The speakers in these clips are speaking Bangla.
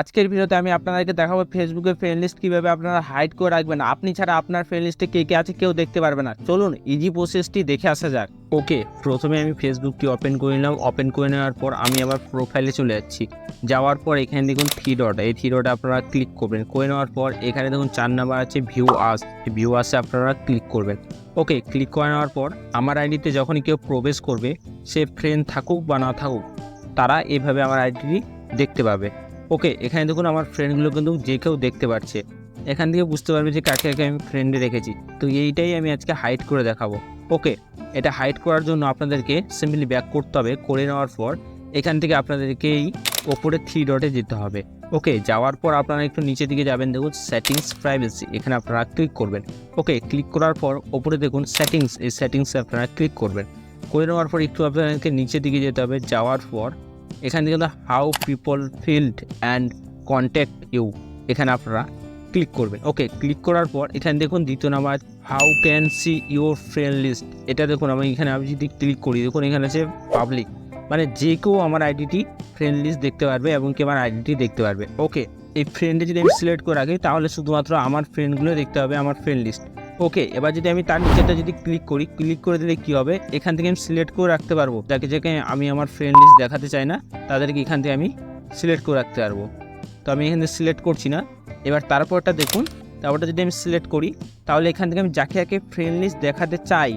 আজকের ভিডিওতে আমি আপনাদেরকে দেখাবো ফেসবুকে ফ্রেন্ড লিস্ট কীভাবে আপনারা হাইড করে রাখবেন। আপনি ছাড়া আপনার ফ্রেন্ড লিস্টে কে কে আছে কেউ দেখতে পারবে না। চলুন ইজি প্রসেসটি দেখে আসা যাক। ওকে প্রথমে আমি ফেসবুকটি ওপেন করে নিলাম। ওপেন করে নেওয়ার পর আমি আবার প্রোফাইলে চলে যাচ্ছি। যাওয়ার পর এখানে দেখুন থ্রি ডট এই থ্রি ডটে আপনারা ক্লিক করবেন। করে নেওয়ার পর এখানে দেখুন চার নাম্বার আছে ভিউ আস ভিউ আসে আপনারা ক্লিক করবেন। ওকে ক্লিক করে নেওয়ার পর আমার আইডিতে যখনই কেউ প্রবেশ করবে, সে ফ্রেন্ড থাকুক বা না থাকুক, তারা এভাবে আমার আইডিটি দেখতে পাবে। ওকে, এখানে দেখুন আমার ফ্রেন্ডগুলো কিন্তু যে কেউ দেখতে পাচ্ছে এখান থেকে বুঝতে পারবে যে কাকে কাকে আমি ফ্রেন্ডে রেখেছি তো এইটাই আমি আজকে হাইড করে দেখাবো। ওকে, এটা হাইড করার জন্য আপনাদেরকে সিম্পলি ব্যাক করতে হবে, করে নেওয়ার পর এখান থেকে আপনাদেরকে এই ওপরে থ্রি ডটে যেতে হবে। ওকে, যাওয়ার পর আপনারা একটু নিচে দিকে যাবেন, দেখুন সেটিংস প্রাইভেসি এখানে আপনারা ক্লিক করবেন। ওকে ক্লিক করার পর ওপরে দেখুন সেটিংস এই সেটিংসে আপনারা ক্লিক করবেন। করে নেওয়ার পর একটু আপনাদেরকে নিচের দিকে যেতে হবে, যাওয়ার পর এখান থেকে how people find and contact you. এখানে আপনারা ক্লিক করবেন। ওকে, ক্লিক করার পর এখানে দেখুন দ্বিতীয় number, how can see your friend list. এটা দেখুন, আমি এখানে, আমি যদি ক্লিক করি, দেখুন এখানে আছে পাবলিক। মানে যে কেউ আমার আইডিটি ফ্রেন্ড লিস্ট দেখতে পারবে এবং কি আমার আইডিটি দেখতে পারবে। ওকে, এই ফ্রেন্ডে যদি আমি সিলেক্ট করে রাখি তাহলে শুধুমাত্র আমার ফ্রেন্ডগুলো দেখতে হবে আমার ফ্রেন্ড লিস্ট। ওকে, এবার যদি আমি তার নিচেটা যদি ক্লিক করি ক্লিক করে দিলে কী হবে? এখান থেকে আমি সিলেক্ট করে রাখতে পারব। যাকে যাকে আমি আমার ফ্রেন্ড লিস্ট দেখাতে চাই না, তাদেরকে এখান থেকে আমি সিলেক্ট করে রাখতে পারব। তো আমি এখান থেকে সিলেক্ট করছি না। এবার তারপরটা দেখুন। তারপরটা যদি আমি সিলেক্ট করি, তাহলে এখান থেকে আমি যাকে যাকে ফ্রেন্ড লিস্ট দেখাতে চাই,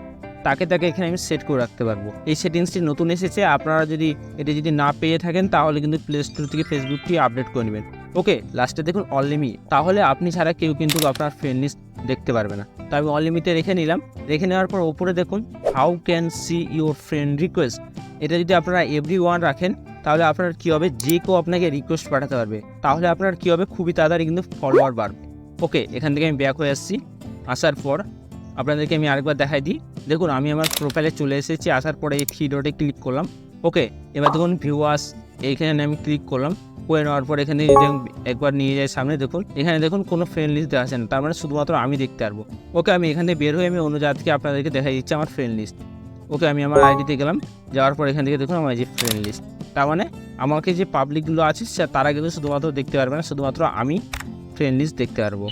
তাকে তাকে এখানে আমি সেট করে রাখতে পারব। এই সেটিংসটি নতুন এসেছে। আপনারা যদি এটা যদি না পেয়ে থাকেন, তাহলে কিন্তু প্লে স্টোর থেকে ফেসবুকটি আপডেট করে নেবেন। ওকে লাস্টে দেখুন অনলিমি তাহলে আপনি ছাড়া কেউ কিন্তু আপনার ফ্রেন্ড লিস্ট দেখতে পারবে না। তো আমি অনলিমিটে রেখে নিলাম। রেখে নেওয়ার পর ওপরে দেখুন how can see your friend request এটা যদি আপনারা এভরি ওয়ান রাখেন, তাহলে আপনার কী হবে? যে কেউ আপনাকে রিকোয়েস্ট পাঠাতে পারবে। তাহলে আপনার কী হবে? খুবই তাড়াতাড়ি কিন্তু ফলোয়ার বাড়বে। ওকে এখান থেকে আমি ব্যাক হয়ে আসছি। আসার পর আপনাদেরকে আমি আরেকবার দেখাই দিই। দেখুন, আমি আমার প্রোফাইলে চলে এসেছি। আসার পরে এই থ্রি ডটে ক্লিক করলাম। ওকে এবার দেখুন ভিউ ভিউয়ার্স এইখানে আমি ক্লিক করলাম। করে নেওয়ার পর এখানে একবার নিয়ে যাই সামনে দেখুন, এখানে দেখুন কোনো ফ্রেন্ড লিস্ট দেওয়া না, তার মানে শুধুমাত্র আমি দেখতে পারব। ওকে, আমি এখান থেকে বের হয়ে আমি অন্য জাতকে আপনাদেরকে দেখাই দিচ্ছি আমার ফ্রেন্ড লিস্ট ওকে, আমি আমার আইডিতে গেলাম, যাওয়ার পর এখান থেকে দেখুন আমার যে ফ্রেন্ড লিস্ট তার মানে আমাকে যে পাবলিকগুলো আছে তারা কিন্তু শুধুমাত্র দেখতে পারবে না, শুধুমাত্র আমি ফ্রেন্ড লিস্ট দেখতে পারব।